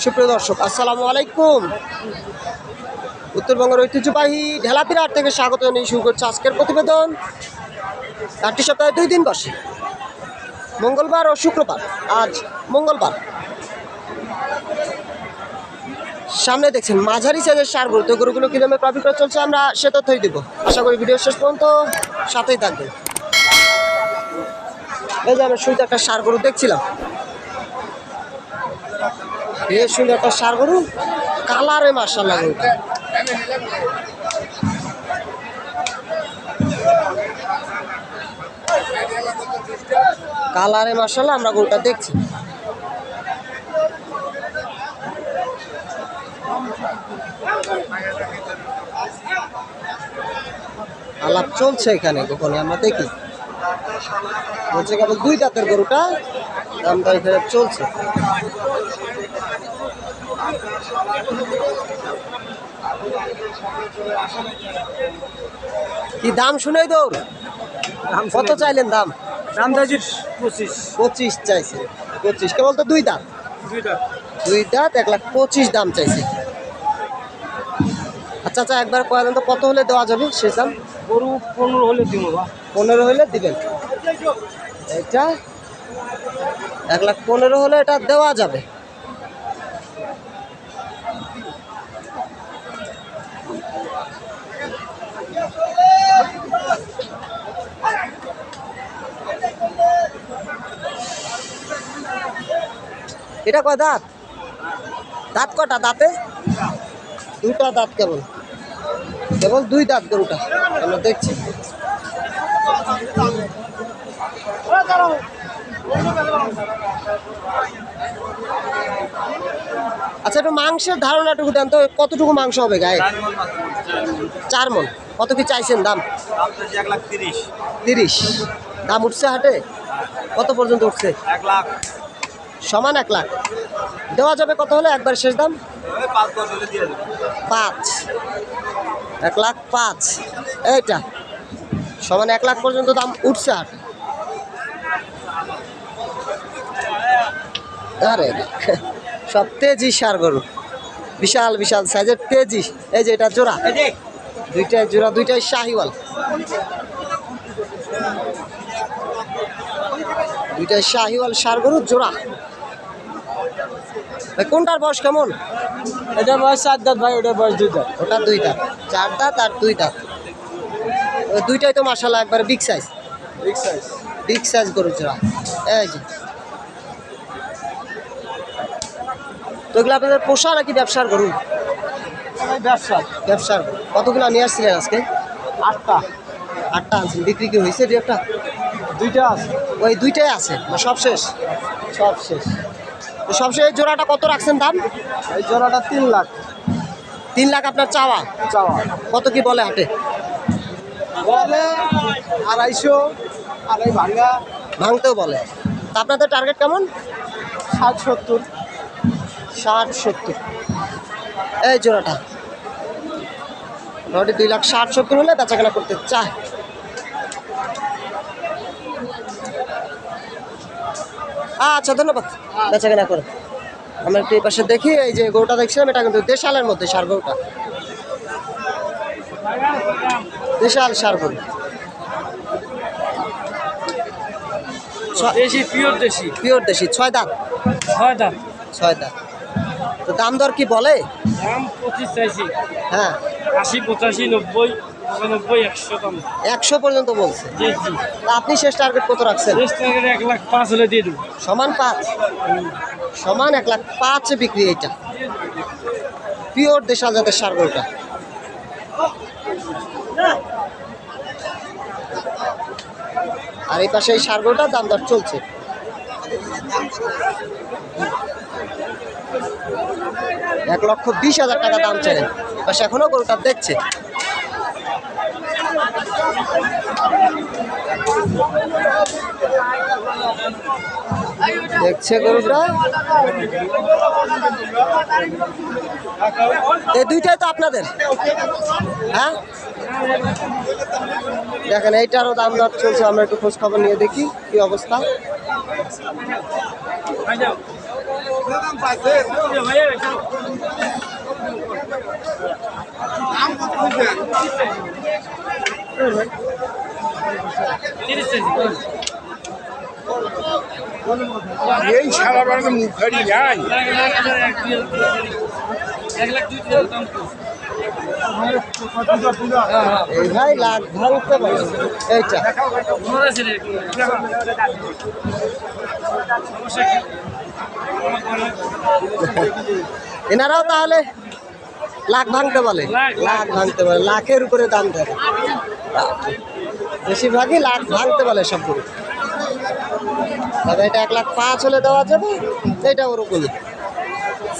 সুপ্রিয় দর্শক, আসসালামু আলাইকুম। উত্তরবঙ্গের ঐতিহ্যবাহী ঢেলাপিরাট থেকে স্বাগত নিয়ে শুরু করছে আজকের প্রতিবেদন। চারটি সপ্তাহে দুই দিন বসে। মঙ্গলবার ও শুক্রবার, আজ মঙ্গলবার। সামনে দেখছেন, মাঝারি সাইজের সার গরু তো গরুগুলো কি দামে প্রফিট করে চলছে আমরা সে তথ্যই দেবো। আশা করি ভিডিও শেষ পর্যন্ত সাথেই থাকবে এই যে আমরা শুরুতে একটা সার গরু দেখছিলাম। বেশ সুন্দর একটা সার গরু, কালারে মার্শাল্লাহ গরুটা কালারে মার্শাল্লাহ আমরা গরুটা দেখছি। আলাপ চলছে এখানে গোপনে, আমরা দেখি। বলছে কেবল দুই দাঁতের গরুটা দামটা এখানে চলছে। কি দাম শুনেই দৌড়? কত চাইলেন দাম? দাম চাইছি পঁচিশ। পঁচিশ চাইছে। পঁচিশ কেবল তো দুই দাঁত? দুই দাঁত। এক লাখ পঁচিশ দাম চাইছে। আচ্ছা আচ্ছা একবার কয়েন তো কত হলে দেওয়া যাবে সে দাম? গরু পনেরো হলে দিব পনেরো হলে দিবেন। এটা এক লাখ পনেরো হলে এটা দেওয়া যাবে। এটা কয় দাঁত? দাঁত কটা? দাঁতে? দুটা দাঁত কেবল। কেবল দুই দাঁত গরুটা। আমরা দেখছি। আচ্ছা একটু মাংসের ধারণাটুকু দেন তো কতটুকু মাংস হবে গায়ে? চার মন কত কি চাইছেন দাম? তিরিশ। দাম উঠছে হাটে? কত পর্যন্ত উঠছে? এক লাখ। সমান এক লাখ। দেওয়া যাবে কত হলে? একবার শেষ দাম? পাঁচ এক লাখ পাঁচ। এইটা। সমান এক লাখ পর্যন্ত দাম উঠছে আর আরে সব তেজি সার গরু। বিশাল বিশাল সাইজের তেজি। এই যে এটা জোড়া। দুইটাই জোড়া দুইটাই শাহিওয়াল। দুইটাই শাহিওয়াল সার গরু জোড়া। ভাই, কোনটার বয়স কেমন? এটা বয়স চার দাঁত ভাই ওটা বয়স দুই দাঁত। ওটা দুই দাঁত। চার দাঁত আর দুই দাঁত। দুইটাই তো মাসাল্লাহ একবারে big size big size big size গরু জোড়া। এই যে। তো এগুলো আপনাদের পোষা নাকি ব্যবসার গরু? ব্যবসা ব্যবসার কতগুলো নিয়ে আসছিলেন আজকে? আটটা। আটটা আনছেন। বিক্রি কি হয়েছে দু একটা? দুইটা আছে। ওই দুইটাই আছে? সব শেষ? সব শেষ। তো সবশেষ এই জোড়াটা কত রাখছেন দাম? এই জোড়াটা তিন লাখ। তিন লাখ আপনার চাওয়া? চাওয়া। কত কি বলে হাটে? বলে আড়াইশো আড়াই ভাঙ্গা ভাঙতেও বলে। তা আপনাদের টার্গেট কেমন? ষাট সত্তর। ষাট সত্তর। এই জোড়াটা। মোটামুটি দুই লাখ ষাট সত্তর হলে বেচাকেনা করতে চায়। আচ্ছা ধন্যবাদ। বেচাকেনা করে। আমরা একটু এই পাশে দেখি এই যে গরুটা দেখছিলাম এটা কিন্তু দেশালের মধ্যে সার গরুটা। দেশাল সার গরু। দেশি পিওর দেশি। পিওর দেশি ছয় দাঁত। হয় দাম ছয় দাঁত। তো দাম দর কি বলে? দাম পঁচিশ চাইছি। হ্যাঁ। আশি পঁচাশি নব্বই পঁচানব্বই একশো দাম। একশো পর্যন্ত বলছে। জি জি। আপনি শেষ টার্গেট কত রাখছেন? এক লাখ পাঁচ হলে দিয়ে দেবো। সমান পাঁচ। সমান এক লাখ পাঁচ বিক্রি এইটা। পিওর দেশাল জাতের সার গরুটা। আর এই পাশে এই সার গরুটার দাম দর চলছে। এক লক্ষ বিশ হাজার টাকা দাম চাইলেন পাশে এখনও গরুটা দেখছে। দেখছে গরুটা। এই দুইটাই তো আপনাদের। হ্যাঁ? দেখেন, এইটারও দাম দর চলছে, আমরা একটু খোঁজ খবর নিয়ে দেখি কি অবস্থা। এই সারা বাড়িতে মুখ খাড়ি যাই লাখ লাখ এক লাখ দুই হাজার এই ভাই লাখ পারে এইটা। এনারাও তাহলে লাখ ভাঙতে বলে? লাখ, ভাঙতে বলে। লাখের উপরে দাম দেয় বেশিরভাগই লাখ ভাঙতে বলে সবগুলো। তবে এটা এক লাখ পাঁচ হলে দেওয়া যাবে এটা ওরকমই।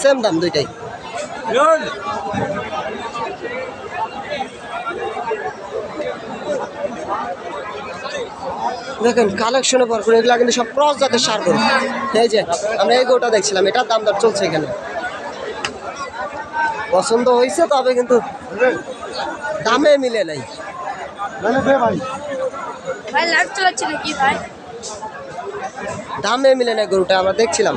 সেম দাম দুইটাই। দেখেন কালেকশনে ভরপুর এগুলা কিন্তু সব ক্রস জাতের সার গরু। এই যে আমরা এই গরুটা দেখছিলাম এটার দাম দর চলছে এখানে। পছন্দ হয়েছে তবে কিন্তু দামে মিলে নাই। দামে মিলে নাই গরুটা আমরা দেখছিলাম।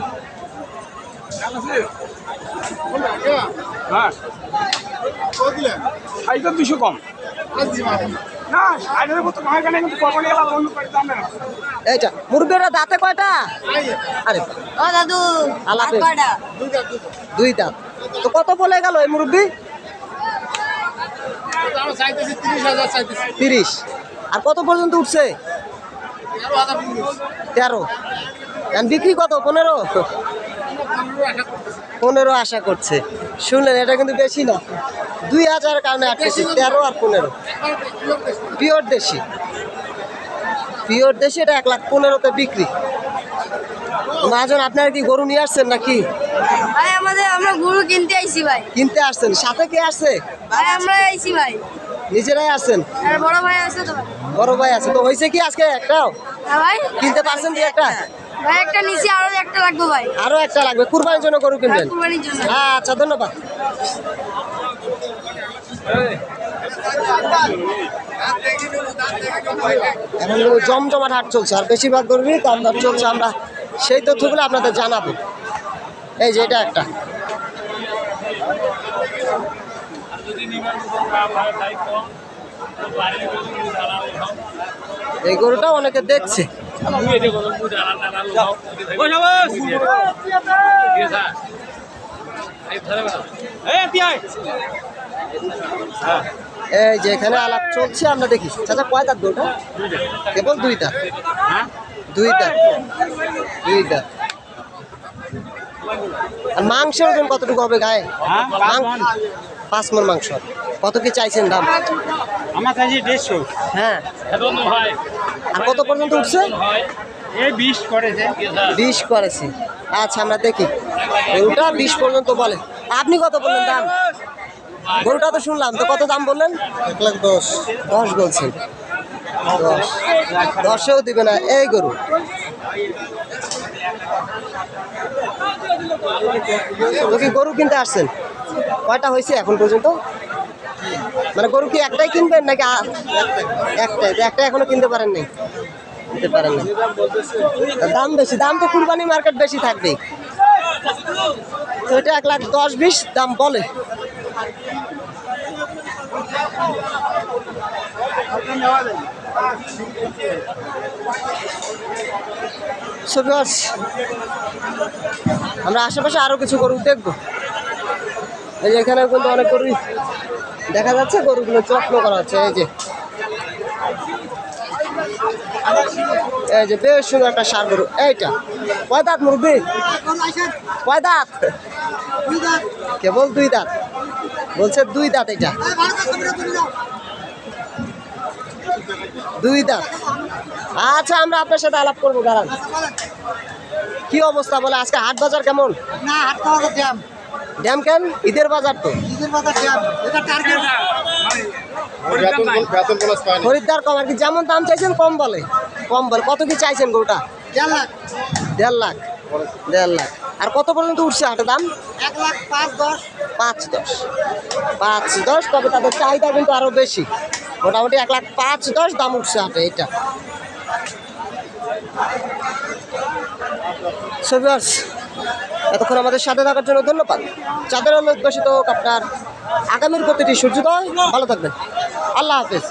সাইকেল দুশো কম। এইটা মুরগিরা দাঁতে কয়টা? আরে ও দাদু আলাপ দুই দাঁত। তো কত বলে গেল এই মুরব্বি? তিরিশ। আর কত পর্যন্ত উঠছে? তেরো। বিক্রি কত? পনেরো? পনেরো আশা করছে। শুনলেন এটা কিন্তু বেশি না। দুই হাজার কারণে আটকেছি তেরো আর পনেরো। পিওর দেশি। পিওর দেশি এটা এক লাখ পনেরোতে বিক্রি। মাজন আপনারা কি গরু নিয়ে আসছেন নাকি? ভাই আমাদের আমরা গরু কিনতে আইছি ভাই। কিনতে আসছেন। সাথে কে আসছে ভাই আমরা আইছি ভাই। নিজেরাই আসছেন বড় ভাই আছে তো ভাই। বড় ভাই আছে। তো হয়েছে কি আজকে একটাও? হ্যাঁ ভাই। কিনতে পারছেন কি একটা? ভাই একটা নিচে আরও একটা লাগবে ভাই। আরও একটা লাগবে। কুরবানির জন্য গরু কিনবেন? কুরবানির জন্য। আচ্ছা ধন্যবাদ। এখন জমজমাট হাট চলছে, আর বেশিরভাগ গরুরই দাম দর চলছে, আমরা সেই তথ্যগুলো আপনাদের জানাব। এই যে এটা একটা। এই গরুটা অনেকে দেখছে। এই যে এখানে আলাপ চলছে আমরা দেখি। চাচা কয় দাঁত গরুটা কেবল দুই দাঁত দুই দাঁত দুই দাঁত আর মাংসের ওজন কতটুকু হবে গায়ে? মাং- পাঁচ মন। মাংস। কত কি চাইছেন দাম? আমার কাছে দেড়শো। হ্যাঁ। আর কত পর্যন্ত উঠছে? হয়। বিশ করেছে। বিশ করেছি। আচ্ছা আমরা দেখি। ওটা বিশ পর্যন্ত বলে। আপনি কত বললেন দাম? গরুটা তো শুনলাম তো কত দাম বললেন? এক লাখ দশ। দশ বলছেন। দশ। দশেও দিবে না এই গরু। কি গরু কিনতে আসছেন? কয়টা হয়েছে এখন পর্যন্ত? মানে গরু কি একটাই কিনবেন নাকি একটাই? একটা এখনও কিনতে পারেন নাই? কিনতে পারেন না দাম বেশি দাম তো কুরবানি মার্কেট বেশি থাকবে তো এটা এক লাখ দশ বিশ দাম বলে। আমরা আশেপাশে আরও কিছু গরু দেখব। এই যে এখানে কিন্তু অনেক গরু দেখা যাচ্ছে গরুগুলো যত্ন করা হচ্ছে এই যে। এই যে বেশ সুন্দর একটা সার গরু এইটা। কয় দাঁত মুরব্বি? কয় দাঁত। কেবল দুই দাঁত। বলছে দুই দাঁত এটা। দুই দাঁত। আচ্ছা আমরা আপনার সাথে আলাপ করব দাঁড়ান। কি অবস্থা বলে আজকে হাট বাজার কেমন? না হাট ড্যাম। কেন? ঈদের বাজার তো। ঈদের বাজার জ্যাম এটা টার্গেট খরিদ্দার কম আর কি যেমন দাম চাইছেন কম বলে। কম বলে। কত কি চাইছেন গরুটা? দেড় লাখ। দেড় লাখ। দেড় লাখ। আর কত পর্যন্ত উঠছে হাটে দাম? এক লাখ পাঁচ দশ। পাঁচ দশ। পাঁচ দশ তবে তাদের চাহিদা কিন্তু আরও বেশি। মোটামুটি এক লাখ পাঁচ দশ দাম উঠছে হাটে এটা। এতক্ষণ আমাদের সাথে থাকার জন্য ধন্যবাদ। চাঁদের আলো উদ্ভাসিত হোক আপনার আগামীর প্রতিটি সূর্যোদয় ভালো থাকবেন। আল্লাহ হাফেজ।